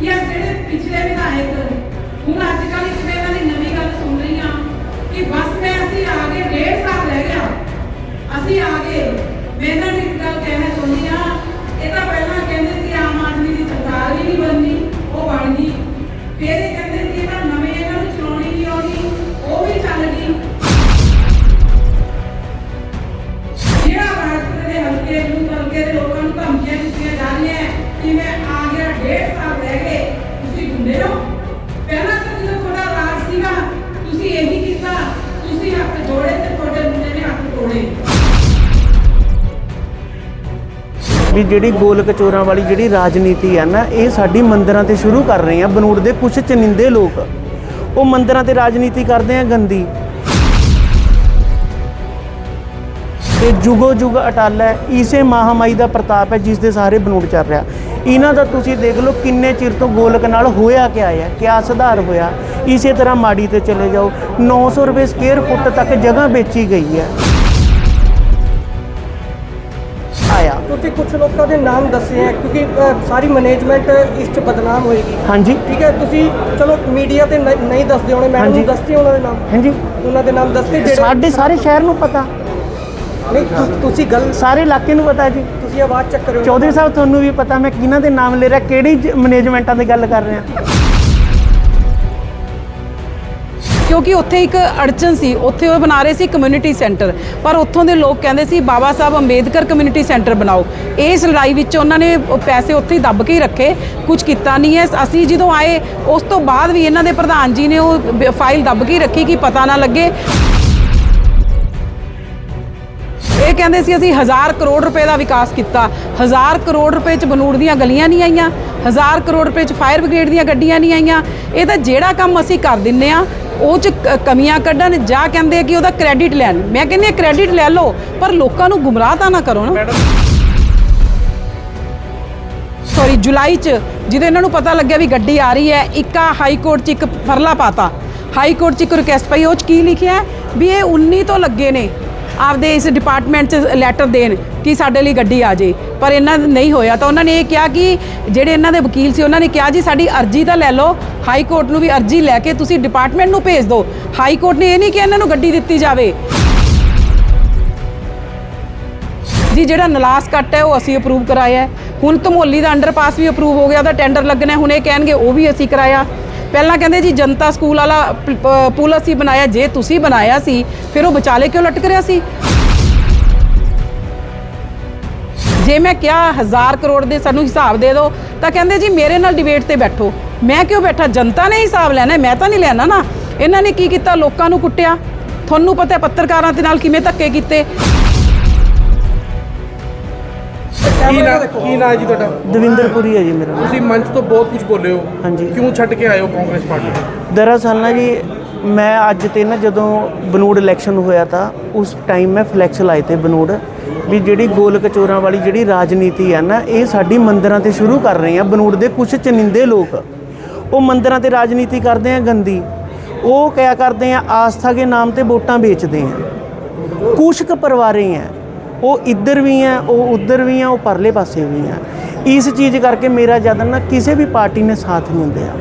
ਕਿ ਇਹ ਜਿਹੜੇ ਪਿਛਲੇ ਵਿਧਾਇਕ ਹੁਣ ਅੱਜ ਕੱਲ੍ਹ ਇੱਕ ਮੈਂ ਇਹਨਾਂ ਦੀ ਨਵੀਂ ਗੱਲ ਸੁਣ ਰਹੀ ਹਾਂ ਕਿ ਬਸ ਮੈਂ ਅਸੀਂ ਆ ਗਏ ਡੇਢ ਸਾਲ ਰਹਿ ਗਿਆ। ਅਸੀਂ ਆ ਗਏ ਮੈਂ ਇਹਨਾਂ ਵੀ ਜਿਹੜੀ ਗੋਲ ਕਚੋਰਾਂ ਵਾਲੀ ਜਿਹੜੀ ਰਾਜਨੀਤੀ ਹੈ ਨਾ, ਇਹ ਸਾਡੀ ਮੰਦਰਾਂ ਤੇ ਸ਼ੁਰੂ ਕਰ ਰਹੇ ਆ ਬਨੂੜ ਦੇ ਕੁਝ ਚਨਿੰਦੇ ਲੋਕ। ਉਹ ਮੰਦਰਾਂ ਤੇ ਰਾਜਨੀਤੀ ਕਰਦੇ ਆ ਗੰਦੀ। ਤੇ ਜੁਗੋ ਜੁਗ ਅਟਲ ਹੈ, ਇਸੇ ਮਹਾਮਾਈ ਦਾ ਪ੍ਰਤਾਪ ਹੈ ਜਿਸ ਦੇ ਸਾਰੇ ਬਨੂੜ ਚੱਲ ਰਿਹਾ। ਇਹਨਾਂ ਦਾ ਤੁਸੀਂ ਦੇਖ ਲਓ ਕਿੰਨੇ ਚਿਰ ਤੋਂ ਗੋਲਕ ਨਾਲ ਹੋਇਆ ਕਿਆ ਹੈ, ਕਿਆ ਸੁਧਾਰ ਹੋਇਆ। ਇਸੇ ਤਰ੍ਹਾਂ ਮਾੜੀ ਤੇ ਚਲੇ ਜਾਓ। 900 ਰੁਪਏ ਸਕੁਅਰ ਫੁੱਟ ਤੱਕ ਜਗ੍ਹਾ ਵੇਚੀ ਗਈ ਹੈ। ਤੁਸੀਂ ਕੁਝ ਲੋਕਾਂ ਦੇ ਨਾਮ ਦੱਸੇ ਹੈ ਕਿਉਂਕਿ ਅ, ਸਾਰੀ ਮੈਨੇਜਮੈਂਟ ਇਸ 'ਚ ਬਦਨਾਮ ਹੋਏਗੀ। ਹਾਂਜੀ। ਠੀਕ ਹੈ ਤੁਸੀਂ ਚਲੋ ਮੀਡੀਆ ਤੇ ਨਹੀਂ ਨਹੀਂ ਦੱਸਦੇ ਹੋਣੇ ਮੈਡਮ ਹਾਂਜੀ। ਨੂੰ ਦੱਸਦੇ ਉਹਨਾਂ ਦੇ ਨਾਮ। ਹਾਂਜੀ। ਉਹਨਾਂ ਦੇ ਨਾਮ ਦੱਸਦੇ ਜਿਹੜੇ ਸਾਡੇ ਸਾਰੇ ਸ਼ਹਿਰ ਨੂੰ ਪਤਾ। ਨਹੀਂ ਤੁ- ਤੁਸੀਂ ਗੱਲ ਸਾਰੇ ਇਲਾਕੇ ਨੂੰ ਪਤਾ ਜੀ। ਤੁਸੀਂ ਆਵਾਜ਼ ਚੱਕ ਰਹੇ ਹੋ। ਚੌਧਰੀ ਸਾਹਿਬ ਤੁਹਾਨੂੰ ਵੀ ਪਤਾ ਮੈਂ ਕਿਹਨਾਂ ਦੇ ਨਾਮ ਲੈ ਰਿਹਾ ਕਿਹੜੀ ਮੈਨੇਜਮੈਂਟਾਂ ਦੀ ਗੱਲ ਕਰ ਰਿਹਾ। ਕਿਉਂਕਿ ਉੱਥੇ ਇੱਕ ਅੜਚਨ ਸੀ, ਉੱਥੇ ਉਹ ਬਣਾ ਰਹੇ ਸੀ ਕਮਿਊਨਿਟੀ ਸੈਂਟਰ ਪਰ ਉੱਥੋਂ ਦੇ ਲੋਕ ਕਹਿੰਦੇ ਸੀ, ਬਾਬਾ ਸਾਹਿਬ ਅੰਬੇਦਕਰ ਕਮਿਊਨਿਟੀ ਸੈਂਟਰ ਬਣਾਓ। ਇਸ ਲੜਾਈ ਵਿੱਚ ਉਹਨਾਂ ਨੇ ਪੈਸੇ ਉੱਥੇ ਹੀ ਦੱਬ ਕੇ ਹੀ ਰੱਖੇ ਕੁਝ ਕੀਤਾ ਨਹੀਂ ਹੈ। ਅਸੀਂ ਜਦੋਂ ਆਏ, ਉਸ ਤੋਂ ਬਾਅਦ ਵੀ ਇਹਨਾਂ ਦੇ ਪ੍ਰਧਾਨ ਜੀ ਨੇ ਉਹ ਫਾਈਲ ਦੱਬ ਕੇ ਹੀ ਰੱਖੀ ਕਿ ਪਤਾ ਨਾ ਲੱਗੇ। ਇਹ ਕਹਿੰਦੇ ਸੀ, ਅਸੀਂ ਹਜ਼ਾਰ ਕਰੋੜ ਰੁਪਏ ਦਾ ਵਿਕਾਸ ਕੀਤਾ। ਹਜ਼ਾਰ ਕਰੋੜ ਰੁਪਏ ਚ ਬਨੂੜ ਦੀਆਂ ਗਲੀਆਂ ਨਹੀਂ ਆਈਆਂ। ਹਜ਼ਾਰ ਕਰੋੜ ਰੁਪਏ ਚ ਫਾਇਰ ਬ੍ਰਿਗੇਡ ਦੀਆਂ ਗੱਡੀਆਂ ਨਹੀਂ ਆਈਆਂ। ਇਹ ਤਾਂ ਜਿਹੜਾ ਕੰਮ ਅਸੀਂ ਕਰ ਦਿੰਨੇ ਆ ਉਹ ਚ ਕਮੀਆਂ ਕੱਢਣ ਜਾਂ ਕਹਿੰਦੇ ਆ ਕਿ ਉਹਦਾ ਕ੍ਰੈਡਿਟ ਲੈਣ। ਮੈਂ ਕਹਿੰਦੀ ਆ ਕ੍ਰੈਡਿਟ ਲੈ ਲਓ ਪਰ ਲੋਕਾਂ ਨੂੰ ਗੁੰਮਰਾਹ ਤਾਂ ਨਾ ਕਰੋ ਨਾ। ਸੌਰੀ ਜੁਲਾਈ ਚ ਜਦੋਂ ਇਹਨਾਂ ਨੂੰ ਪਤਾ ਲੱਗਿਆ ਵੀ ਗੱਡੀ ਆ ਰਹੀ ਹੈ ਇੱਕ ਹਾਈ ਕੋਰਟ ਚ ਇੱਕ ਫਰਲਾ ਪਾਤਾ। ਹਾਈ ਕੋਰਟ ਚ ਇੱਕ ਰਿਕੁਐਸਟ ਪਈ ਉਹ ਚ ਕੀ ਲਿਖਿਆ? ਵੀ ਇਹ 19 ਤੋਂ ਲੱਗੇ ਨੇ। ਆਪਦੇ ਇਸ ਡਿਪਾਰਟਮੈਂਟ ਚ ਲੈਟਰ ਦੇਣ ਕਿ ਸਾਡੇ ਲਈ ਗੱਡੀ ਆ ਜੇ। ਪਰ ਇਹਨਾਂ ਨਹੀਂ ਹੋਇਆ। ਤਾਂ ਉਹਨਾਂ ਨੇ ਇਹ ਕਿਹਾ ਕਿ ਜਿਹੜੇ ਇਹਨਾਂ ਦੇ ਵਕੀਲ ਸੀ ਉਹਨਾਂ ਨੇ ਕਿਹਾ ਜੀ ਸਾਡੀ ਅਰਜੀ ਤਾਂ ਲੈ ਲਓ ਹਾਈ ਕੋਰਟ ਨੂੰ ਵੀ ਅਰਜੀ ਲੈ ਕੇ ਤੁਸੀਂ ਡਿਪਾਰਟਮੈਂਟ ਨੂੰ ਭੇਜ ਦਿਓ। ਹਾਈ ਕੋਰਟ ਨੇ ਇਹ ਨਹੀਂ ਕਿ ਇਹਨਾਂ ਨੂੰ ਗੱਡੀ ਦਿੱਤੀ ਜਾਵੇ। ਜੀ, ਜਿਹੜਾ ਨਲਾਸ ਕੱਟ ਹੈ, ਉਹ ਅਸੀਂ ਅਪਰੂਵ ਕਰਾਇਆ ਹੈ। ਹੁਣ ਧਮੋਲੀ ਦਾ ਅੰਡਰਪਾਸ ਵੀ ਅਪਰੂਵ ਹੋ ਗਿਆ, ਉਹਦਾ ਟੈਂਡਰ ਲੱਗਣਾ ਹੁਣ ਇਹ ਕਹਿਣਗੇ, ਉਹ ਵੀ ਅਸੀਂ ਕਰਾਇਆ। ਪਹਿਲਾਂ ਕਹਿੰਦੇ ਜੀ, ਜਨਤਾ ਸਕੂਲ ਵਾਲਾ ਪੁਲ ਅਸੀਂ ਬਣਾਇਆ, ਜੇ ਤੁਸੀਂ ਬਣਾਇਆ ਸੀ, ਫਿਰ ਉਹ ਵਿਚਾਲੇ ਕਿਉਂ ਲਟਕ ਰਿਹਾ ਸੀ? ਜੇ ਮੈਂ ਕਿਹਾ ਹਜ਼ਾਰ ਕਰੋੜ ਦੇ ਸਾਨੂੰ ਹਿਸਾਬ ਦੇ ਦਿਓ, ਤਾਂ ਕਹਿੰਦੇ ਜੀ, ਮੇਰੇ ਨਾਲ ਡਿਬੇਟ ਤੇ ਬੈਠੋ। ਮੈਂ ਕਿਉਂ ਬੈਠਾ? ਜਨਤਾ ਨੇ ਹਿਸਾਬ ਲੈਣਾ ਮੈਂ ਤਾਂ ਨਹੀਂ ਲੈਣਾ ਨਾ। ਇਹਨਾਂ ਨੇ ਕੀ ਕੀਤਾ? ਲੋਕਾਂ ਨੂੰ ਕੁੱਟਿਆ। ਤੁਹਾਨੂੰ ਪਤਾ ਹੈ ਪੱਤਰਕਾਰਾਂ ਦੇ ਨਾਲ ਕਿਵੇਂ ਧੱਕੇ ਕੀਤੇ। ਕੀ ਨਾ ਕੀ ਨਾ ਜੀ ਤੁਹਾਡਾ? ਦਵਿੰਦਰਪੁਰੀ ਹੈ ਜੀ ਮੇਰਾ। ਤੁਸੀਂ ਮੰਚ ਤੋਂ ਬਹੁਤ ਕੁਝ ਬੋਲੇ ਹੋ। ਹਾਂਜੀ। ਕਿਉਂ ਛੱਡ ਕੇ ਆਏ ਹੋ ਕਾਂਗਰਸ ਪਾਰਟੀ ਦਰਅਸਲ ਨਾ ਜੀ ਮੈਂ ਅੱਜ ਤੇ ਨਾ ਜਦੋਂ ਬਨੂੜ ਇਲੈਕਸ਼ਨ ਹੋਇਆ ਤਾਂ ਉਸ ਟਾਈਮ ਮੈਂ ਫਲੈਕਸ ਲਾਏ ਤੇ ਬਨੂੜ ਵੀ ਜਿਹੜੀ ਗੋਲ ਕਚੋਰਾਂ ਵਾਲੀ ਜਿਹੜੀ ਰਾਜਨੀਤੀ ਹੈ ਨਾ ਇਹ ਸਾਡੀ ਮੰਦਰਾਂ ਤੇ ਸ਼ੁਰੂ ਕਰ ਰਹੇ ਆ ਬਨੂੜ ਦੇ ਕੁਝ ਚਨਿੰਦੇ ਲੋਕ। ਉਹ ਮੰਦਰਾਂ ਤੇ ਰਾਜਨੀਤੀ ਕਰਦੇ ਆ ਗੰਦੀ। ਉਹ ਕਿਆ ਕਰਦੇ ਆ, ਆਸਥਾ ਦੇ ਨਾਮ ਤੇ ਵੋਟਾਂ ਵੇਚਦੇ ਆ। ਕੁਛ ਕੁ ਪਰਿਵਾਰੇ ਆ। ਉਹ ਇੱਧਰ ਵੀ ਆ, ਉਹ ਉੱਧਰ ਵੀ ਆ, ਉਹ ਪਰਲੇ ਪਾਸੇ ਵੀ ਆ। ਇਸ ਚੀਜ਼ ਕਰਕੇ ਮੇਰਾ ਜਦ ਨਾ, ਕਿਸੇ ਵੀ ਪਾਰਟੀ ਨੇ ਸਾਥ ਨਹੀਂ ਦਿਆ।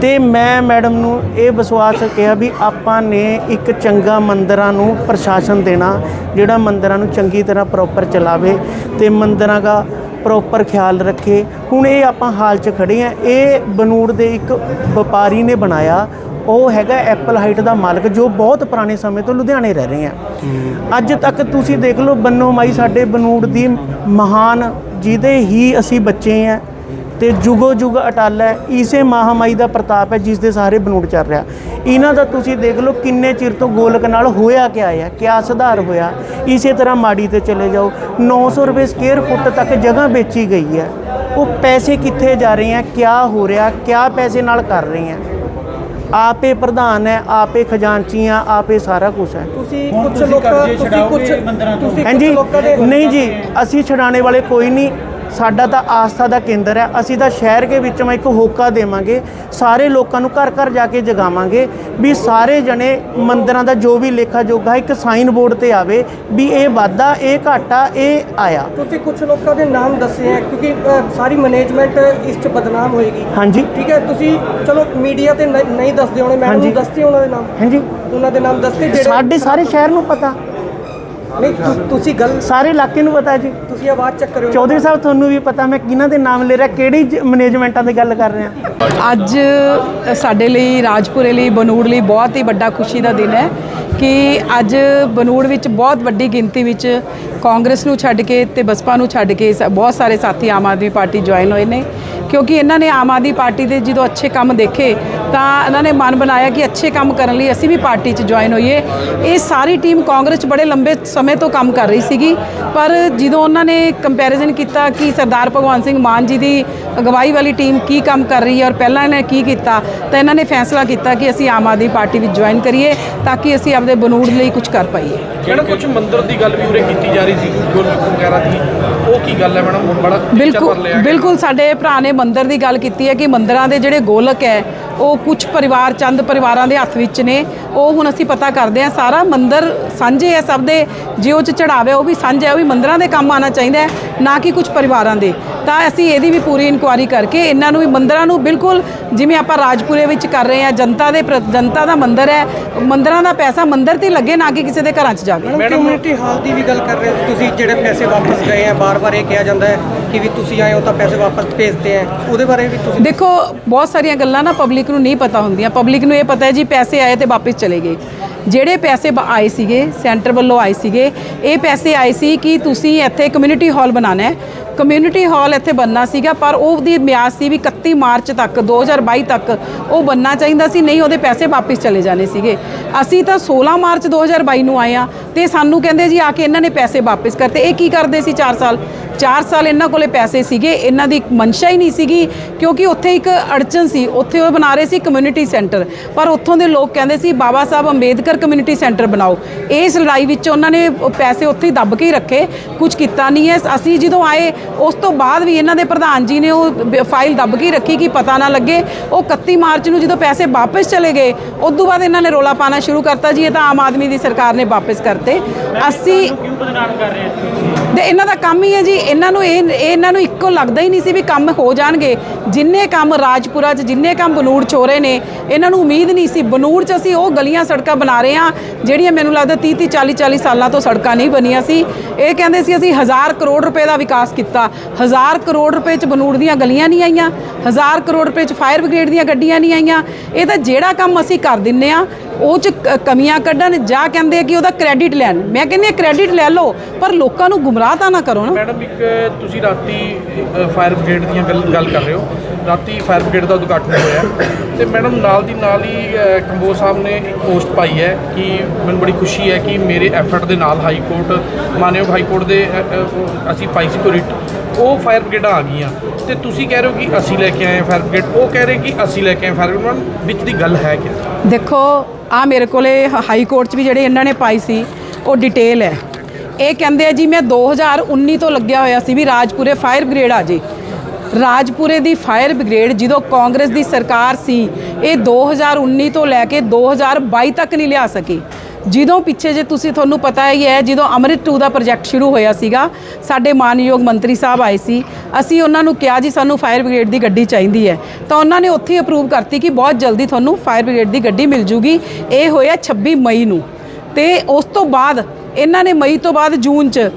ਤੇ ਮੈਂ ਮੈਡਮ ਨੂੰ ਇਹ ਵਿਸ਼ਵਾਸ ਕਿਹਾ ਵੀ ਆਪਾਂ ਨੇ ਇੱਕ ਚੰਗਾ ਮੰਦਰਾਂ ਨੂੰ ਪ੍ਰਸ਼ਾਸਨ ਦੇਣਾ, ਜਿਹੜਾ ਮੰਦਰਾਂ ਨੂੰ ਚੰਗੀ ਤਰ੍ਹਾਂ ਪ੍ਰੋਪਰ ਚਲਾਵੇ ਤੇ ਮੰਦਰਾਂ ਦਾ ਪ੍ਰੋਪਰ ਖਿਆਲ ਰੱਖੇ। ਹੁਣ ਇਹ ਆਪਾਂ ਹਾਲ 'ਚ ਖੜੇ ਆ। ਇਹ ਬਨੂੜ ਦੇ ਇੱਕ ਵਪਾਰੀ ਨੇ ਬਣਾਇਆ। ਉਹ ਹੈਗਾ ਐਪਲ ਹਾਈਟ ਦਾ ਮਾਲਕ ਜੋ ਬਹੁਤ ਪੁਰਾਣੇ ਸਮੇਂ ਤੋਂ ਲੁਧਿਆਣੇ ਰਹਿ ਰਹੇ ਆ। ਅੱਜ ਤੱਕ ਤੁਸੀਂ ਦੇਖ ਲਓ ਬੰਨੋ ਮਾਈ ਸਾਡੇ ਬਨੂੜ ਦੀ ਮਹਾਨ ਜਿਹਦੇ ਹੀ ਅਸੀਂ ਬੱਚੇ ਆ। ਤੇ ਜੁਗੋ ਜੁਗ ਅਟਲ ਹੈ। ਇਸੇ ਮਹਾਮਾਈ ਦਾ ਪ੍ਰਤਾਪ ਹੈ ਜਿਸ ਦੇ ਸਾਰੇ ਬਨੂੜ ਚੱਲ ਰਿਹਾ। ਇਹਨਾਂ ਦਾ ਤੁਸੀਂ ਦੇਖ ਲਓ ਕਿੰਨੇ ਚਿਰ ਤੋਂ ਗੋਲਕ ਨਾਲ ਹੋਇਆ ਕਿਆ ਹੈ ਕਿਆ ਸੁਧਾਰ ਹੋਇਆ। ਇਸੇ ਤਰ੍ਹਾਂ ਮਾੜੀ ਤੇ ਚਲੇ ਜਾਓ। 900 ਰੁਪਏ ਸਕੁਅਰ ਫੁੱਟ ਤੱਕ ਜਗ੍ਹਾ ਵੇਚੀ ਗਈ ਹੈ। ਉਹ ਪੈਸੇ ਕਿੱਥੇ ਜਾ ਰਹੇ ਆ ਕਿਆ ਹੋ ਰਿਹਾ ਕਿਆ ਪੈਸੇ ਨਾਲ ਕਰ ਰਹੇ ਆ ਆਪੇ ਪ੍ਰਧਾਨ ਹੈ ਆਪੇ ਖਜ਼ਾਨਚੀਆਂ ਆਪੇ ਸਾਰਾ ਕੁਝ ਹੈ। ਤੁਸੀਂ ਕੁਝ ਲੋਕਾਂ ਤੁਸੀਂ ਕੁਝ ਤੁਸੀਂ ਕੁਝ ਹਾਂਜੀ। ਲੋਕਾਂ ਦੇ ਨਹੀਂ ਜੀ ਅਸੀਂ ਛਡਾਣੇ ਵਾਲੇ ਕੋਈ ਨਹੀਂ। ਸਾਡਾ ਤਾਂ ਆਸਥਾ ਦਾ ਕੇਂਦਰ ਹੈ। ਅਸੀਂ ਤਾਂ ਸ਼ਹਿਰ ਦੇ ਵਿੱਚ ਮੈਂ ਇੱਕ ਹੋਕਾ ਦੇਵਾਂਗੇ। ਸਾਰੇ ਲੋਕਾਂ ਨੂੰ ਘਰ ਘਰ ਜਾ ਕੇ ਜਗਾਵਾਂਗੇ ਵੀ ਸਾਰੇ ਜਣੇ ਮੰਦਿਰਾਂ ਦਾ ਜੋ ਵੀ ਲੇਖਾ ਜੋਗਾ ਇੱਕ ਸਾਈਨ ਬੋਰਡ ਤੇ ਆਵੇ ਵੀ ਇਹ ਵਾਧਾ ਇਹ ਘਾਟਾ ਇਹ ਆਇਆ। ਤੁਸੀਂ ਕੁਝ ਲੋਕਾਂ ਦੇ ਨਾਮ ਦੱਸੇ ਹੈ ਕਿਉਂਕਿ ਅ, ਸਾਰੀ ਮੈਨੇਜਮੈਂਟ ਇਸ 'ਚ ਬਦਨਾਮ ਹੋਏਗੀ। ਹਾਂਜੀ। ਠੀਕ ਹੈ ਤੁਸੀਂ ਚਲੋ ਮੀਡੀਆ ਤੇ ਨਹੀਂ ਨਹੀਂ ਦੱਸਦੇ ਹੋਣੇ ਹਾਂਜੀ। ਨੂੰ ਦੱਸਦੇ ਉਹਨਾਂ ਦੇ ਨਾਮ। ਹਾਂਜੀ। ਉਹਨਾਂ ਦੇ ਨਾਮ ਦੱਸਦੇ ਜਿਹੜੇ ਸਾਡੇ ਸਾਰੇ ਸ਼ਹਿਰ ਨੂੰ ਪਤਾ। ਨਹੀਂ ਤੁ- ਤੁਸੀਂ ਗੱਲ ਸਾਰੇ ਇਲਾਕੇ ਨੂੰ ਪਤਾ ਜੀ। ਤੁਸੀਂ ਆਵਾਜ਼ ਚੱਕ ਰਹੇ ਹੋ ਚੌਧਰੀ ਸਾਹਿਬ ਤੁਹਾਨੂੰ ਵੀ ਪਤਾ ਮੈਂ ਕਿਹਨਾਂ ਦੇ ਨਾਮ ਲੈ ਰਿਹਾ ਕਿਹੜੀ ਮੈਨੇਜਮੈਂਟਾਂ ਦੀ ਗੱਲ ਕਰ ਰਿਹਾ? ਅੱਜ ਸਾਡੇ ਲਈ ਰਾਜਪੁਰੇ ਲਈ ਬਨੂੜ ਲਈ ਬਹੁਤ ਹੀ ਵੱਡਾ ਖੁਸ਼ੀ ਦਾ ਦਿਨ ਹੈ ਕਿ ਅੱਜ ਬਨੂੜ ਵਿੱਚ ਬਹੁਤ ਵੱਡੀ ਗਿਣਤੀ ਵਿੱਚ ਕਾਂਗਰਸ ਨੂੰ ਛੱਡ ਕੇ ਤੇ ਬਸਪਾ ਨੂੰ ਛੱਡ ਕੇ ਸ- ਬਹੁਤ ਸਾਰੇ ਸਾਥੀ ਆਮ ਆਦਮੀ ਪਾਰਟੀ ਜੁਆਇਨ ਹੋਏ ਨੇ। ਕਿਉਂਕਿ ਇਹਨਾਂ ਨੇ ਆਮ ਆਦਮੀ ਪਾਰਟੀ ਦੇ ਜਦੋਂ ਅੱਛੇ ਕੰਮ ਦੇਖੇ ਤਾਂ ਇਹਨਾਂ ਨੇ ਮਨ ਬਣਾਇਆ ਕਿ ਅੱਛੇ ਕੰਮ ਕਰਨ ਲਈ ਅਸੀਂ ਵੀ ਪਾਰਟੀ 'ਚ ਜੁਆਇਨ ਹੋਈਏ। ਇਹ ਸਾਰੀ ਟੀਮ ਕਾਂਗਰਸ 'ਚ ਬੜੇ ਲੰਬੇ ਸਮੇਂ ਤੋਂ ਕੰਮ ਕਰ ਰਹੀ ਸੀਗੀ। ਪਰ ਜਦੋਂ ਉਹਨਾਂ ਨੇ ਕੰਪੈਰੀਜ਼ਨ ਕੀਤਾ ਕਿ ਸਰਦਾਰ ਭਗਵੰਤ ਸਿੰਘ ਮਾਨ ਜੀ ਦੀ ਅਗਵਾਈ ਵਾਲੀ ਟੀਮ ਕੀ ਕੰਮ ਕਰ ਰਹੀ ਹੈ ਔਰ ਪਹਿਲਾਂ ਇਹਨੇ ਕੀ ਕੀਤਾ ਤਾਂ ਇਹਨਾਂ ਨੇ ਫੈਸਲਾ ਕੀਤਾ ਕਿ ਅਸੀਂ ਆਮ ਆਦਮੀ ਪਾਰਟੀ ਵਿੱਚ ਜੁਆਇਨ ਕਰੀਏ ਤਾਂ ਕਿ ਅਸੀਂ ਆਪਦੇ ਬਨੂੜ ਲਈ ਕੁਝ ਕਰ ਪਾਈਏ। ਮੈਡਮ ਕੁਝ ਮੰਦਿਰ ਦੀ ਗੱਲ ਵੀ ਉਰੇ ਕੀਤੀ ਜਾ ਰਹੀ ਸੀ ਗੁਰਮੁਖ ਵਗੈਰਾ ਦੀ। ਉਹ ਕੀ ਗੱਲ ਹੈ ਮੈਡਮ? ਬੜਾ ਬਿਲਕੁਲ। ਬਿਲਕੁਲ ਸਾਡੇ ਭਰਾ ਨੇ ਮੰਦਿਰ ਦੀ ਗੱਲ ਕੀਤੀ ਹੈ ਕਿ ਮੰਦਿਰਾਂ ਦੇ ਜਿਹੜੇ ਗੋਲਕ ਹੈ ਉਹ ਕੁਝ ਪਰਿਵਾਰ ਚੰਦ ਪਰਿਵਾਰਾਂ ਦੇ ਹੱਥ ਵਿੱਚ ਨੇ। ਉਹ ਹੁਣ ਅਸੀਂ ਪਤਾ ਕਰਦੇ ਹਾਂ ਸਾਰਾ ਮੰਦਿਰ ਸਾਂਝੇ ਹੈ ਸਭ ਦੇ। ਜੇ ਉਹ ਚ ਚੜਾਵੇ ਉਹ ਵੀ ਸਾਂਝਾ ਉਹ ਵੀ ਮੰਦਿਰਾਂ ਦੇ ਕੰਮ ਆਉਣਾ ਚਾਹੀਦਾ ਹੈ ਨਾ ਕਿ ਕੁਝ ਪਰਿਵਾਰਾਂ ਦੇ। ਤਾਂ ਅਸੀਂ ਇਹਦੀ ਵੀ ਪੂਰੀ ਇਨਕੁਆਇਰੀ ਕਰਕੇ ਇਹਨਾਂ ਨੂੰ ਵੀ ਮੰਦਿਰਾਂ ਨੂੰ ਬਿਲਕੁਲ ਜਿਵੇਂ ਆਪਾਂ ਰਾਜਪੁਰੇ ਵਿੱਚ ਕਰ ਰਹੇ ਹਾਂ ਜਨਤਾ ਦੇ ਪ੍ਰ- ਜਨਤਾ ਦਾ ਮੰਦਿਰ ਹੈ ਮੰਦਿਰਾਂ ਦਾ ਪੈਸਾ ਮੰਦਿਰ ਤੇ ਲੱਗੇ ਨਾ ਕਿ ਕਿਸੇ ਦੇ ਘਰਾਂ 'ਚ ਜਾਵੇ। ਮੈਡਮ ਕਮਿਊਨਿਟੀ ਹਾਲ ਦੀ ਵੀ ਗੱਲ ਕਰ ਰਹੇ ਹੋ ਤੁਸੀਂ ਜਿਹੜੇ ਪੈਸੇ ਵਾਪਸ ਗਏ ਆ ਬਾਰ-ਬਾਰ ਇਹ ਕਿਹਾ ਜਾਂਦਾ ਹੈ ਕਿ ਵੀ ਤੁਸੀਂ ਆਏ ਹੋ ਤਾਂ ਪੈਸੇ ਵਾਪਸ ਭੇਜਦੇ ਆ। ਉਹਦੇ ਬਾਰੇ ਵੀ ਤੁਸੀਂ ਦੇਖੋ, ਬਹੁਤ ਸਾਰੀਆਂ ਗੱਲਾਂ ਨਾ ਪਬਲਿਕ ਨੂੰ ਨਹੀਂ ਪਤਾ ਹੁੰਦੀਆਂ। ਪਬਲਿਕ ਨੂੰ ਇਹ ਪਤਾ ਹੈ ਜੀ, ਪੈਸੇ ਆਏ ਤੇ ਵਾਪਸ ਚਲੇ ਗਏ। ਜਿਹੜੇ ਪੈਸੇ ਬ- ਆਏ ਸੀਗੇ ਸੈਂਟਰ ਵੱਲੋਂ ਆਏ ਸੀਗੇ, ਇਹ ਪੈਸੇ ਆਏ ਸੀ ਕਿ ਤੁਸੀਂ ਇੱਥੇ ਕਮਿਊਨਿਟੀ ਹਾਲ ਬਣਾਉਣਾ ਹੈ। ਕਮਿਊਨਿਟੀ ਹਾਲ ਇੱਥੇ ਬੰਨਣਾ ਸੀਗਾ, ਪਰ ਉਹਦੀ ਮਿਆਦ ਸੀ ਵੀ 31 ਮਾਰਚ ਤੱਕ 2022 ਤੱਕ ਉਹ ਬੰਨਣਾ ਚਾਹੀਦਾ ਸੀ, ਨਹੀਂ ਉਹਦੇ ਪੈਸੇ ਵਾਪਸ ਚਲੇ ਜਾਣੇ ਸੀਗੇ। ਅਸੀਂ ਤਾਂ 16 ਮਾਰਚ 2022 ਨੂੰ ਆਏ ਆ ਤੇ ਸਾਨੂੰ ਕਹਿੰਦੇ ਜੀ ਆ ਕੇ ਇਹਨਾਂ ਨੇ ਪੈਸੇ ਵਾਪਸ ਕਰਤੇ। ਇਹ ਕੀ ਕਰਦੇ ਸੀ 4 ਸਾਲ? 4 ਸਾਲ ਇਹਨਾਂ ਕੋਲੇ ਪੈਸੇ ਸੀਗੇ, ਇਹਨਾਂ ਦੀ ਮਨਸ਼ਾ ਹੀ ਨਹੀਂ ਸੀਗੀ, ਕਿਉਂਕਿ ਉੱਥੇ ਇੱਕ ਅੜਚਨ ਸੀ, ਉੱਥੇ ਉਹ ਬਣਾ ਰਹੇ ਸੀ ਕਮਿਊਨਿਟੀ ਸੈਂਟਰ ਪਰ ਉੱਥੋਂ ਦੇ ਲੋਕ ਕਹਿੰਦੇ ਸੀ, ਬਾਬਾ ਸਾਹਿਬ ਅੰਬੇਦਕਰ ਕਮਿਊਨਿਟੀ ਸੈਂਟਰ ਬਣਾਓ। ਇਸ ਲੜਾਈ ਵਿੱਚ ਉਹਨਾਂ ਨੇ ਪੈਸੇ ਉੱਥੇ ਹੀ ਦੱਬ ਕੇ ਹੀ ਰੱਖੇ ਕੁਝ ਕੀਤਾ ਨਹੀਂ ਹੈ। ਅਸੀਂ ਜਦੋਂ ਆਏ ਉਸ ਤੋਂ ਬਾਅਦ ਵੀ ਇਹਨਾਂ ਦੇ ਪ੍ਰਧਾਨ ਜੀ ਨੇ ਉਹ ਫਾਈਲ ਦੱਬ ਕੇ ਰੱਖੀ ਕਿ ਪਤਾ ਨਾ ਲੱਗੇ। ਉਹ 31 ਮਾਰਚ ਨੂੰ ਜਦੋਂ ਪੈਸੇ ਵਾਪਸ ਚਲੇ ਗਏ ਉਸ ਤੋਂ ਬਾਅਦ ਇਹਨਾਂ ਨੇ ਰੋਲਾ ਪਾਣਾ ਸ਼ੁਰੂ ਕਰਤਾ ਜੀ ਇਹ ਤਾਂ ਆਮ ਆਦਮੀ ਦੀ ਸਰਕਾਰ ਨੇ ਵਾਪਸ ਕਰਤੇ। ਅਸੀਂ ਤੇ ਇਹਨਾਂ ਦਾ ਕੰਮ ਹੀ ਹੈ ਜੀ ਇਹਨਾਂ ਨੂੰ ਇਹ ਇਹ ਇਹਨਾਂ ਨੂੰ ਇੱਕੋ ਲੱਗਦਾ ਹੀ ਨਹੀਂ ਸੀ ਵੀ ਕੰਮ ਹੋ ਜਾਣਗੇ। ਜਿੰਨੇ ਕੰਮ ਰਾਜਪੁਰਾ 'ਚ ਜਿੰਨੇ ਕੰਮ ਬਨੂੜ 'ਚ ਹੋ ਰਹੇ ਨੇ ਇਹਨਾਂ ਨੂੰ ਉਮੀਦ ਨਹੀਂ ਸੀ। ਬਨੂੜ 'ਚ ਅਸੀਂ ਉਹ ਗਲੀਆਂ ਸੜਕਾਂ ਬਣਾ ਰਹੇ ਹਾਂ ਜਿਹੜੀਆਂ ਮੈਨੂੰ ਲੱਗਦਾ 30 30 40 40 ਸਾਲਾਂ ਤੋਂ ਸੜਕਾਂ ਨਹੀਂ ਬਣੀਆਂ ਸੀ। ਇਹ ਕਹਿੰਦੇ ਸੀ ਅਸੀਂ ਹਜ਼ਾਰ ਕਰੋੜ ਰੁਪਏ ਦਾ ਵਿਕਾਸ ਕੀਤਾ ਹਜ਼ਾਰ ਕਰੋੜ ਰੁਪਏ 'ਚ ਬਨੂੜ ਦੀਆਂ ਗਲੀਆਂ ਨਹੀਂ ਆਈਆਂ, ਹਜ਼ਾਰ ਕਰੋੜ ਰੁਪਏ 'ਚ ਫਾਇਰ ਬ੍ਰਿਗੇਡ ਦੀਆਂ ਗੱਡੀਆਂ ਨਹੀਂ ਆਈਆਂ। ਇਹ ਤਾਂ ਜਿਹੜਾ ਕੰਮ ਅਸੀਂ ਕਰ ਦਿੰਨੇ ਆ, ਉਹ 'ਚ ਕ- ਕਮੀਆਂ ਕੱਢਣ, ਜਾਂ ਕਹਿੰਦੇ ਕਿ ਉਹਦਾ ਕ੍ਰੈਡਿਟ ਲੈਣ। ਮੈਂ ਕਹਿੰਦੀ ਹਾਂ ਕ੍ਰੈਡਿਟ ਲੈ ਲਓ, ਪਰ ਲੋਕਾਂ ਨੂੰ ਗੁੰਮਰਾਹ ਤਾਂ ਨਾ ਕਰੋ ਨਾ। ਮੈਡਮ, ਇੱਕ ਤੁਸੀਂ ਰਾਤੀ ਫਾਇਰ ਬ੍ਰਿਗੇਡ ਦੀਆਂ ਗੱਲ ਗੱਲ ਕਰ ਰਹੇ ਹੋ। ਰਾਤੀ ਫਾਇਰ ਬ੍ਰਿਗੇਡ ਦਾ ਉਦਘਾਟਨ ਹੋਇਆ। ਤੇ ਮੈਡਮ, ਨਾਲ ਦੀ ਨਾਲ ਹੀ ਕੰਬੋ ਸਾਹਿਬ ਨੇ ਇੱਕ ਪੋਸਟ ਪਾਈ ਹੈ ਕਿ ਮੈਨੂੰ ਬੜੀ ਖੁਸ਼ੀ ਹੈ ਕਿ ਮੇਰੇ ਐਫਰਟ ਦੇ ਨਾਲ ਹਾਈ ਕੋਰਟ, ਮਾਨਯੋਗ ਹਾਈ ਕੋਰਟ ਦੇ ਅਸੀਂ ਪਾਈ ਸੀ ਕੋਈ ਰਿਟ ਉਹ ਫਾਇਰ ਬ੍ਰਿਗੇਡਾਂ ਆ ਗਈਆਂ। ਤੇ ਤੁਸੀਂ ਕਹਿ ਰਹੇ ਹੋ ਕਿ ਅਸੀਂ ਲੈ ਕੇ ਆਏ ਫਾਇਰ ਬ੍ਰਿਗੇਡ ਉਹ ਕਹਿ ਰਹੇ ਕਿ ਅਸੀਂ ਲੈ ਕੇ ਆਏ ਫਾਇਰ ਬ੍ਰਿਗੇਡ ਵਿੱਚ ਦੀ ਗੱਲ ਹੈ ਕਿ ਦੇਖੋ ਆ ਮੇਰੇ ਕੋਲੇ ਹਾਈ ਕੋਰਟ 'ਚ ਵੀ ਜਿਹੜੇ ਇਹਨਾਂ ਨੇ ਪਾਈ ਸੀ, ਉਹ ਡਿਟੇਲ ਹੈ। ਇਹ ਕਹਿੰਦੇ ਆ ਜੀ, ਮੈਂ 2019 ਤੋਂ ਲੱਗਿਆ ਹੋਇਆ ਸੀ ਵੀ ਰਾਜਪੁਰੇ ਫਾਇਰ ਬ੍ਰਿਗੇਡ ਆ ਜੇ। ਰਾਜਪੁਰੇ ਦੀ ਫਾਇਰ ਬ੍ਰਿਗੇਡ ਜਦੋਂ ਕਾਂਗਰਸ ਦੀ ਸਰਕਾਰ ਸੀ, ਇਹ 2019 ਤੋਂ ਲੈ ਕੇ 2022 ਤੱਕ ਨਹੀਂ ਲਿਆ ਸਕੀ। ਜਦੋਂ ਪਿੱਛੇ ਜੇ ਤੁਸੀਂ ਤੁਹਾਨੂੰ ਪਤਾ ਹੀ ਹੈ, ਜਦੋਂ ਅੰਮ੍ਰਿਤ 2 ਦਾ ਪ੍ਰੋਜੈਕਟ ਸ਼ੁਰੂ ਹੋਇਆ ਸੀਗਾ, ਸਾਡੇ ਮਾਨਯੋਗ ਮੰਤਰੀ ਸਾਹਿਬ ਆਏ ਸੀ। ਅਸੀਂ ਉਹਨਾਂ ਨੂੰ ਕਿਹਾ, ਜੀ, ਸਾਨੂੰ ਫਾਇਰ ਬ੍ਰਿਗੇਡ ਦੀ ਗੱਡੀ ਚਾਹੀਦੀ ਹੈ। ਤਾਂ ਉਹਨਾਂ ਨੇ ਉੱਥੇ ਅਪਰੂਵ ਕਰਤੀ ਕਿ ਬਹੁਤ ਜਲਦੀ ਤੁਹਾਨੂੰ ਫਾਇਰ ਬ੍ਰਿਗੇਡ ਦੀ ਗੱਡੀ ਮਿਲ ਜੂਗੀ। ਇਹ ਹੋਇਆ 26 ਮਈ ਨੂੰ। ਤੇ ਉਸ ਤੋਂ ਬਾਅਦ, ਇਹਨਾਂ ਨੇ ਮਈ ਤੋਂ ਬਾਅਦ ਜੂਨ ਚ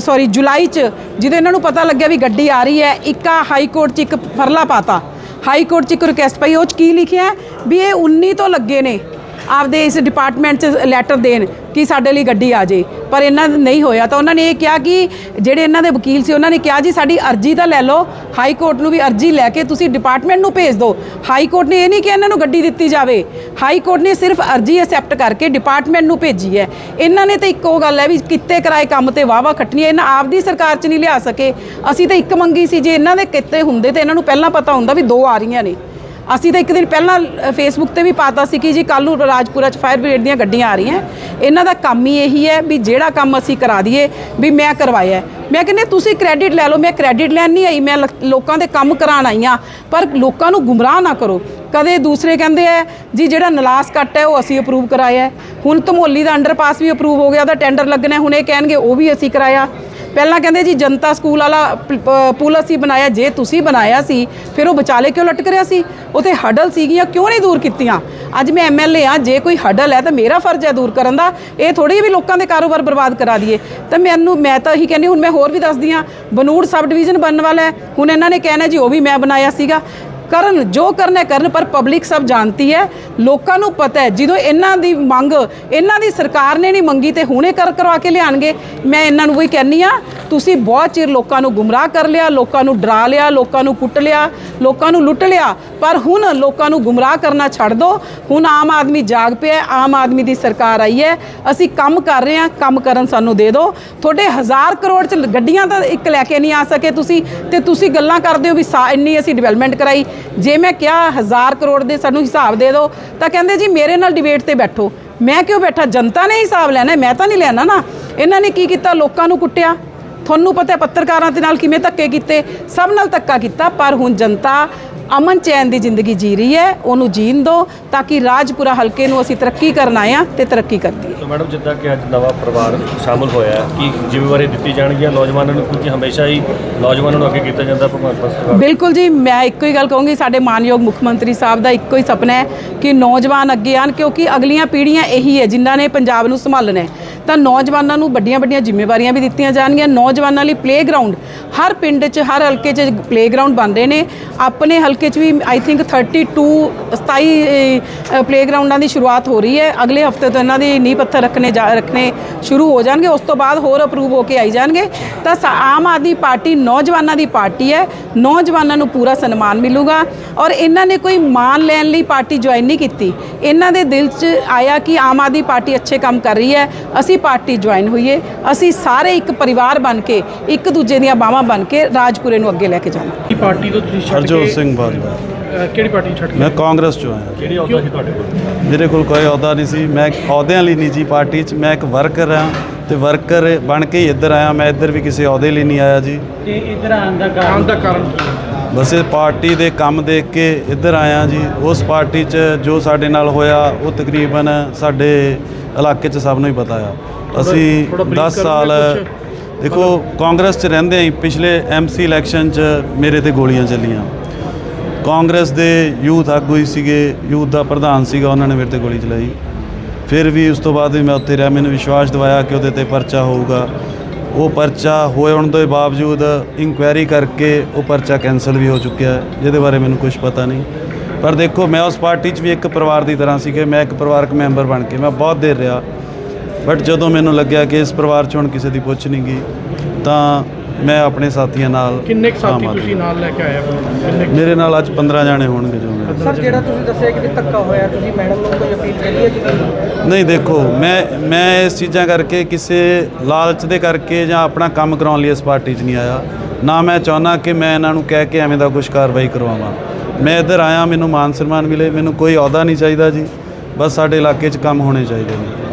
ਸੌਰੀ ਜੁਲਾਈ ਚ, ਜਦੋਂ ਇਹਨਾਂ ਨੂੰ ਪਤਾ ਲੱਗਿਆ ਵੀ ਗੱਡੀ ਆ ਰਹੀ ਹੈ, ਇੱਕ ਆ ਹਾਈ ਕੋਰਟ ਚ ਇੱਕ ਫਰਲਾ ਪਾਤਾ। ਹਾਈ ਕੋਰਟ ਚ ਇੱਕ ਰਿਕੁਐਸਟ ਪਈ, ਉਹ ਚ ਕੀ ਲਿਖਿਆ ਵੀ ਇਹ 19 ਤੋਂ ਲੱਗੇ ਨੇ। ਆਪਦੇ ਇਸ ਡਿਪਾਰਟਮੈਂਟ 'ਚ ਲੈਟਰ ਦੇਣ ਕਿ ਸਾਡੇ ਲਈ ਗੱਡੀ ਆ ਜੇ ਪਰ ਇਹਨਾਂ ਨਹੀਂ ਹੋਇਆ ਤਾਂ ਉਹਨਾਂ ਨੇ ਇਹ ਕਿਹਾ ਕਿ ਜਿਹੜੇ ਇਹਨਾਂ ਦੇ ਵਕੀਲ ਸੀ, ਉਹਨਾਂ ਨੇ ਕਿਹਾ ਜੀ, ਸਾਡੀ ਅਰਜੀ ਤਾਂ ਲੈ ਲਓ ਹਾਈ ਕੋਰਟ ਨੂੰ ਵੀ ਅਰਜੀ ਲੈ ਕੇ ਤੁਸੀਂ ਡਿਪਾਰਟਮੈਂਟ ਨੂੰ ਭੇਜ ਦਿਓ। ਹਾਈ ਕੋਰਟ ਨੇ ਇਹ ਨਹੀਂ ਕਿ ਇਹਨਾਂ ਨੂੰ ਗੱਡੀ ਦਿੱਤੀ ਜਾਵੇ। ਹਾਈ ਕੋਰਟ ਨੇ ਸਿਰਫ ਅਰਜੀ ਐਕਸੈਪਟ ਕਰਕੇ ਡਿਪਾਰਟਮੈਂਟ ਨੂੰ ਭੇਜੀ ਹੈ। ਇਹਨਾਂ ਨੇ ਤਾਂ ਇੱਕੋ ਗੱਲ ਹੈ ਵੀ ਕਿੱਤੇ ਕਰਾਏ ਕੰਮ ਤੇ ਵਾਵਾ ਖੱਟਣੀ ਇਹਨਾਂ ਆਪਦੀ ਸਰਕਾਰ 'ਚ ਨਹੀਂ ਲਿਆ ਸਕੇ। ਅਸੀਂ ਤਾਂ ਇੱਕ ਮੰਗੀ ਸੀ, ਜੇ ਇਹਨਾਂ ਦੇ ਕਿੱਤੇ ਹੁੰਦੇ ਤੇ ਇਹਨਾਂ ਨੂੰ ਪਹਿਲਾਂ ਪਤਾ ਹੁੰਦਾ ਵੀ ਦੋ ਆ ਰਹੀਆਂ ਨੇ। ਅਸੀਂ ਤਾਂ ਇੱਕ ਦਿਨ ਪਹਿਲਾਂ ਫੇਸਬੁੱਕ ਤੇ ਵੀ ਪਾਤਾ ਸੀ ਕਿ ਜੀ ਕੱਲ ਨੂੰ ਰਾਜਪੁਰਾ ਚ ਫਾਇਰ ਬ੍ਰਿਗੇਡ ਦੀਆਂ ਗੱਡੀਆਂ ਆ ਰਹੀਆਂ। ਇਹਨਾਂ ਦਾ ਕੰਮ ਹੀ ਇਹੀ ਹੈ ਵੀ ਜਿਹੜਾ ਕੰਮ ਅਸੀਂ ਕਰਾ ਦਈਏ ਵੀ ਮੈਂ ਕਰਵਾਇਆ ਮੈਂ ਕਹਿੰਦੇ ਤੁਸੀਂ ਕ੍ਰੈਡਿਟ ਲੈ ਲਓ, ਮੈਂ ਕ੍ਰੈਡਿਟ ਲੈਣ ਨਹੀਂ ਆਈ, ਮੈਂ ਲੋਕਾਂ ਦੇ ਕੰਮ ਕਰਾਉਣ ਆਈ ਹਾਂ। ਪਰ ਲੋਕਾਂ ਨੂੰ ਗੁੰਮਰਾਹ ਨਾ ਕਰੋ। ਕਦੇ ਦੂਸਰੇ ਕਹਿੰਦੇ ਆ, ਜੀ ਜਿਹੜਾ ਨਲਾਸ ਕੱਟ ਹੈ, ਉਹ ਅਸੀਂ ਅਪਰੂਵ ਕਰਾਇਆ ਹੁਣ ਧਮੋਲੀ ਦਾ ਅੰਡਰਪਾਸ ਵੀ ਅਪਰੂਵ ਹੋ ਗਿਆ, ਉਹਦਾ ਟੈਂਡਰ ਲੱਗਣਾ, ਹੁਣ ਇਹ ਕਹਿਣਗੇ, ਉਹ ਵੀ ਅਸੀਂ ਕਰਾਇਆ। ਪਹਿਲਾਂ ਕਹਿੰਦੇ ਜੀ ਜਨਤਾ ਸਕੂਲ ਵਾਲਾ ਪ- ਪੁਲ ਅਸੀਂ ਬਣਾਇਆ, ਜੇ ਤੁਸੀਂ ਬਣਾਇਆ ਸੀ, ਫਿਰ ਉਹ ਵਿਚਾਲੇ ਕਿਉਂ ਲਟਕ ਰਿਹਾ ਸੀ? ਉਥੇ ਹਡਲ ਸੀਗੀਆਂ, ਕਿਉਂ ਨਹੀਂ ਦੂਰ ਕੀਤੀਆਂ? ਅੱਜ ਮੈਂ ਐਮਐਲਏ ਆ ਜੇ ਕੋਈ ਹਡਲ ਹੈ ਤਾਂ ਮੇਰਾ ਫਰਜ਼ ਹੈ ਦੂਰ ਕਰਨ ਦਾ। ਇਹ ਥੋੜੀ ਵੀ ਲੋਕਾਂ ਦੇ ਕਾਰੋਬਾਰ ਬਰਬਾਦ ਕਰਾ ਦਈਏ। ਤਾਂ ਮੈਨੂੰ, ਮੈਂ ਤਾਂ ਇਹੀ ਕਹਿੰਦੀ ਹੁਣ ਮੈਂ ਹੋਰ ਵੀ ਦੱਸਦੀ ਆ ਬਨੂੜ ਸਬ ਡਿਵੀਜ਼ਨ ਬਣਨ ਵਾਲਾ ਹੈ। ਹੁਣ ਇਹਨਾਂ ਨੇ ਕਹਿਣਾ ਜੀ, ਉਹ ਵੀ ਮੈਂ ਬਣਾਇਆ ਸੀਗਾ। ਕਰਨ, ਜੋ ਕਰਨਾ ਕਰਨ, ਪਰ ਪਬਲਿਕ ਸਭ ਜਾਣਤੀ ਹੈ। ਲੋਕਾਂ ਨੂੰ ਪਤਾ ਹੈ, ਜਦੋਂ ਇਹਨਾਂ ਦੀ ਮੰਗ, ਇਹਨਾਂ ਦੀ ਸਰਕਾਰ ਨੇ ਨਹੀਂ ਮੰਗੀ ਤੇ ਹੁਣੇ ਕਰ ਕਰਵਾ ਕੇ ਲਿਆਣਗੇ। ਮੈਂ ਇਹਨਾਂ ਨੂੰ ਵੀ ਕਹਿੰਨੀ ਆ ਤੁਸੀਂ ਬਹੁਤ ਚਿਰ ਲੋਕਾਂ ਨੂੰ ਗੁੰਮਰਾਹ ਕਰ ਲਿਆ, ਲੋਕਾਂ ਨੂੰ ਡਰਾ ਲਿਆ, ਲੋਕਾਂ ਨੂੰ ਕੁੱਟ ਲਿਆ, ਲੋਕਾਂ ਨੂੰ ਲੁੱਟ ਲਿਆ। ਪਰ ਹੁਣ ਲੋਕਾਂ ਨੂੰ ਗੁੰਮਰਾਹ ਕਰਨਾ ਛੱਡ ਦਿਓ ਹੁਣ ਆਮ ਆਦਮੀ ਜਾਗ ਪਿਆ ਆਮ ਆਦਮੀ ਦੀ ਸਰਕਾਰ ਆਈ ਹੈ। ਅਸੀਂ ਕੰਮ ਕਰ ਰਹੇ ਹਾਂ, ਕੰਮ ਕਰਨ ਸਾਨੂੰ ਦੇ ਦਿਓ ਤੁਹਾਡੇ ਹਜ਼ਾਰ ਕਰੋੜ ਚ ਗੱਡੀਆਂ ਤਾਂ ਇੱਕ ਲੈ ਕੇ ਨਹੀਂ ਆ ਸਕੇ ਤੁਸੀਂ ਤੇ ਤੁਸੀਂ ਗੱਲਾਂ ਕਰਦੇ ਹੋ ਵੀ ਸਾ- ਇੰਨੀ ਅਸੀਂ ਡਿਵੈਲਪਮੈਂਟ ਕਰਾਈ। ਜੇ ਮੈਂ ਕਿਹਾ ਹਜ਼ਾਰ ਕਰੋੜ ਦੇ ਸਾਨੂੰ ਹਿਸਾਬ ਦੇ ਦਿਓ ਤਾਂ ਕਹਿੰਦੇ ਜੀ ਮੇਰੇ ਨਾਲ ਡਿਬੇਟ ਤੇ ਬੈਠੋ। ਮੈਂ ਕਿਉਂ ਬੈਠਾ? ਜਨਤਾ ਨੇ ਹਿਸਾਬ ਲੈਣਾ ਮੈਂ ਤਾਂ ਨਹੀਂ ਲੈਣਾ ਨਾ। ਇਹਨਾਂ ਨੇ ਕੀ ਕੀਤਾ? ਲੋਕਾਂ ਨੂੰ ਕੁੱਟਿਆ। ਤੁਹਾਨੂੰ ਪਤਾ ਪੱਤਰਕਾਰਾਂ ਦੇ ਨਾਲ ਕਿਵੇਂ ਧੱਕੇ ਕੀਤੇ? ਸਭ ਨਾਲ ਧੱਕਾ ਕੀਤਾ, ਪਰ ਹੁਣ ਜਨਤਾ ਅਮਨ ਚੈਨ ਦੀ ਜ਼ਿੰਦਗੀ ਜੀ ਰਹੀ ਹੈ ਉਹਨੂੰ ਜੀਣ ਦਿਓ ਤਾਂ ਕਿ ਰਾਜਪੁਰਾ ਹਲਕੇ ਨੂੰ ਅਸੀਂ ਤਰੱਕੀ ਕਰਨ ਆਏ ਹਾਂ ਤੇ ਤਰੱਕੀ ਕਰਦੀ ਤਾਂ ਮੈਡਮ ਜਿੱਦਾਂ ਕਿ ਅੱਜ ਨਵਾਂ ਪਰਿਵਾਰ ਸ਼ਾਮਲ ਹੋਇਆ ਹੈ ਕਿ ਜ਼ਿੰਮੇਵਾਰੀ ਦਿੱਤੀ ਜਾਣਗੀਆਂ ਨੌਜਵਾਨਾਂ ਨੂੰ ਕਿਉਂਕਿ ਹਮੇਸ਼ਾ ਹੀ ਨੌਜਵਾਨਾਂ ਨੂੰ ਅੱਗੇ ਕੀਤਾ ਜਾਂਦਾ ਭਗਵੰਤ ਮਾਨ ਸਰਕਾਰ। ਬਿਲਕੁਲ ਜੀ ਮੈਂ ਇੱਕੋ ਹੀ ਗੱਲ ਕਹੂੰਗੀ ਸਾਡੇ ਮਾਨਯੋਗ ਮੁੱਖ ਮੰਤਰੀ ਸਾਹਿਬ ਦਾ ਇੱਕੋ ਹੀ ਸੁਪਨਾ ਹੈ ਕਿ ਨੌਜਵਾਨ ਅੱਗੇ ਆਣ ਕਿਉਂਕਿ ਅਗਲੀਆਂ ਪੀੜ੍ਹੀਆਂ ਇਹੀ ਹੈ ਜਿਨ੍ਹਾਂ ਨੇ ਪੰਜਾਬ ਨੂੰ ਸੰਭਾਲਣਾ ਹੈ। ਤਾਂ ਨੌਜਵਾਨਾਂ ਨੂੰ ਵੱਡੀਆਂ ਵੱਡੀਆਂ ਜ਼ਿੰਮੇਵਾਰੀਆਂ ਵੀ ਦਿੱਤੀਆਂ ਜਾਣਗੀਆਂ। ਨੌਜਵਾਨਾਂ ਲਈ ਪਲੇਗਰਾਉਂਡ ਹਰ ਪਿੰਡ 'ਚ, ਹਰ ਹਲਕੇ 'ਚ ਪਲੇਗਰਾਉਂਡ ਬਣ ਰਹੇ ਨੇ। ਆਪਣੇ ਹਲਕੇ 'ਚ ਵੀ ਆਈ ਥਿੰਕ 32 27 ਪਲੇਗਰਾਉਂਡਾਂ ਦੀ ਸ਼ੁਰੂਆਤ ਹੋ ਰਹੀ ਹੈ। ਅਗਲੇ ਹਫ਼ਤੇ ਤੋਂ ਇਹਨਾਂ ਦੀ ਨੀਂਹ ਪੱਥਰ ਰੱਖਣੇ ਜਾ, ਰੱਖਣੇ ਸ਼ੁਰੂ ਹੋ ਜਾਣਗੇ। ਉਸ ਤੋਂ ਬਾਅਦ ਹੋਰ ਅਪਰੂਵ ਹੋ ਕੇ ਆਈ ਜਾਣਗੇ। ਤਾਂ ਸਾ- ਆਮ ਆਦਮੀ ਪਾਰਟੀ ਨੌਜਵਾਨਾਂ ਦੀ ਪਾਰਟੀ ਹੈ। ਨੌਜਵਾਨਾਂ ਨੂੰ ਪੂਰਾ ਸਨਮਾਨ ਮਿਲੂਗਾ। ਔਰ ਇਹਨਾਂ ਨੇ ਕੋਈ ਮਾਨ ਲੈਣ ਲਈ ਪਾਰਟੀ ਜੁਆਇਨ ਨਹੀਂ ਕੀਤੀ। ਇਹਨਾਂ ਦੇ ਦਿਲ 'ਚ ਆਇਆ ਕਿ ਆਮ ਆਦਮੀ ਪਾਰਟੀ ਅੱਛੇ ਕੰਮ ਕਰ ਰਹੀ ਹੈ। ਅਸੀਂ ਪਾਰਟੀ ਜੁਆਇਨ ਹੋਈਏ ਅਸੀਂ ਸਾਰੇ ਇੱਕ ਪਰਿਵਾਰ ਬਣ ਕੇ ਇੱਕ ਦੂਜੇ ਦੀਆਂ ਬਾਹਾਂ ਬਣ ਕੇ ਰਾਜਪੁਰੇ ਨੂੰ ਅੱਗੇ ਲੈ ਕੇ ਜਾਣਾ। ਕੀ ਪਾਰਟੀ ਤੋਂ ਤੁਸੀਂ ਛੱਡ ਹਰਜੋਤ ਕੇ ਸਿੰਘ ਬਾਜਵਾ। ਕਿਹੜੀ ਪਾਰਟੀ ਛੱਡ ਕੇ? ਮੈਂ ਕਾਂਗਰਸ ਚੋਂ ਆਇਆ। ਕਿਹੜੀ ਅਹੁਦਾ ਸੀ ਤੁਹਾਡੇ ਕੋਲ? ਮੇਰੇ ਕੋਲ ਕੋਈ ਅਹੁਦਾ ਨਹੀਂ ਸੀ। ਮੈਂ ਇੱਕ ਅਹੁਦਿਆਂ ਲਈ ਨਿੱਜੀ ਪਾਰਟੀ 'ਚ ਮੈਂ ਇੱਕ ਵਰਕਰ ਹਾਂ ਤੇ ਵਰਕਰ ਬਣ ਕੇ ਹੀ ਇੱਧਰ ਆਇਆ। ਮੈਂ ਇੱਧਰ ਵੀ ਕਿਸੇ ਅਹੁਦੇ ਲਈ ਨਹੀਂ ਆਇਆ ਜੀ। ਆਉਣ ਦਾ ਕਾਰਨ ਕੀ ਹੈ? ਬਸ ਇਹ ਪਾਰਟੀ ਦੇ ਕੰਮ ਦੇਖ ਕੇ ਇੱਧਰ ਆਇਆ ਜੀ। ਉਸ ਪਾਰਟੀ 'ਚ ਜੋ ਸਾਡੇ ਨਾਲ ਹੋਇਆ ਉਹ ਤਕਰੀਬਨ ਸਾਡੇ ਇਲਾਕੇ 'ਚ ਸਭ ਨੂੰ ਹੀ ਪਤਾ ਆ। ਅਸੀਂ ਥੋੜ੍ਹਾ brief 10 ਸਾਲ? ਦੇਖੋ ਕਾਂਗਰਸ 'ਚ ਰਹਿੰਦੇ ਹੀ ਪਿਛਲੇ ਐਮਸੀ ਇਲੈਕਸ਼ਨ 'ਚ ਮੇਰੇ ਤੇ ਗੋਲੀਆਂ ਚੱਲੀਆਂ। ਕਾਂਗਰਸ ਦੇ ਯੂਥ ਆਗੂ ਹੀ ਸੀਗੇ ਯੂਥ ਦਾ ਪ੍ਰਧਾਨ ਸੀਗਾ ਉਹਨਾਂ ਨੇ ਮੇਰੇ ਤੇ ਗੋਲੀ ਚਲਾਈ। ਫਿਰ ਵੀ ਉਸ ਤੋਂ ਬਾਅਦ ਵੀ ਮੈਂ ਉੱਥੇ ਰਿਹਾ ਮੈਨੂੰ ਵਿਸ਼ਵਾਸ ਦਿਵਾਇਆ ਕਿ ਉਹਦੇ ਤੇ ਪਰਚਾ ਹੋਊਗਾ। ਉਹ ਪਰਚਾ ਹੋਣ ਦੇ ਬਾਵਜੂਦ ਇਨਕੁਆਇਰੀ ਕਰਕੇ ਉਹ ਪਰਚਾ ਕੈਨਸਲ ਵੀ ਹੋ ਚੁੱਕਿਆ। ਜਿਹਦੇ ਬਾਰੇ ਮੈਨੂੰ ਕੁਝ ਪਤਾ ਨਹੀਂ। ਪਰ ਦੇਖੋ ਮੈਂ ਉਸ ਪਾਰਟੀ 'ਚ ਵੀ ਇੱਕ ਪਰਿਵਾਰ ਦੀ ਤਰ੍ਹਾਂ ਸੀ ਕਿ ਮੈਂ ਇੱਕ ਪਰਿਵਾਰਕ ਮੈਂਬਰ ਬਣ ਕੇ ਮੈਂ ਬਹੁਤ ਦੇਰ ਰਿਹਾ। ਬਟ ਜਦੋਂ ਮੈਨੂੰ ਲੱਗਿਆ ਕਿ ਇਸ ਪਰਿਵਾਰ 'ਚ ਹੁਣ ਕਿਸੇ ਦੀ ਪੁੱਛ ਨਹੀਂ ਗਈ ਤਾਂ ਮੈਂ ਆਪਣੇ ਸਾਥੀਆਂ ਨਾਲ ਕਿੰਨੇ ਕੁ ਸਾਥੀ ਤੁਸੀਂ ਨਾਲ। ਲੈ ਕੇ ਆਏ ਹੋ? ਕਿੰਨੇ ਕੁ- ਮੇਰੇ ਨਾਲ ਅੱਜ 15 ਜਾਣੇ ਹੋਣਗੇ ਜੋ ਮੇਰੇ ਸਰ ਜਿਹੜਾ ਤੁਸੀਂ ਦੱਸਿਆ ਕਿ ਵੀ ਧੱਕਾ ਹੋਇਆ ਤੁਸੀਂ ਮੈਡਮ ਨੂੰ ਕੋਈ ਅਪੀਲ ਕਰੀ ਹੈ ਕਿ ਨਹੀਂ ਦੇਖੋ ਮੈਂ ਮੈਂ ਇਸ ਚੀਜ਼ਾਂ ਕਰਕੇ ਕਿਸੇ ਲਾਲਚ ਦੇ ਕਰਕੇ ਜਾਂ ਆਪਣਾ ਕੰਮ ਕਰਾਉਣ ਲਈ ਇਸ ਪਾਰਟੀ 'ਚ ਨਹੀਂ ਆਇਆ। ਨਾ ਮੈਂ ਚਾਹੁੰਦਾ ਕਿ ਮੈਂ ਇਹਨਾਂ ਨੂੰ ਕਹਿ ਕੇ ਐਵੇਂ ਦਾ ਕੁਝ ਕਾਰਵਾਈ ਕਰਵਾਵਾਂ। ਮੈਂ ਇੱਧਰ ਆਇਆ, ਮੈਨੂੰ ਮਾਨ ਸਨਮਾਨ ਮਿਲੇ, ਮੈਨੂੰ ਕੋਈ ਅਹੁਦਾ ਨਹੀਂ ਚਾਹੀਦਾ ਜੀ। ਬਸ ਸਾਡੇ ਇਲਾਕੇ 'ਚ ਕੰਮ ਹੋਣੇ ਚਾਹੀਦੇ ਨੇ।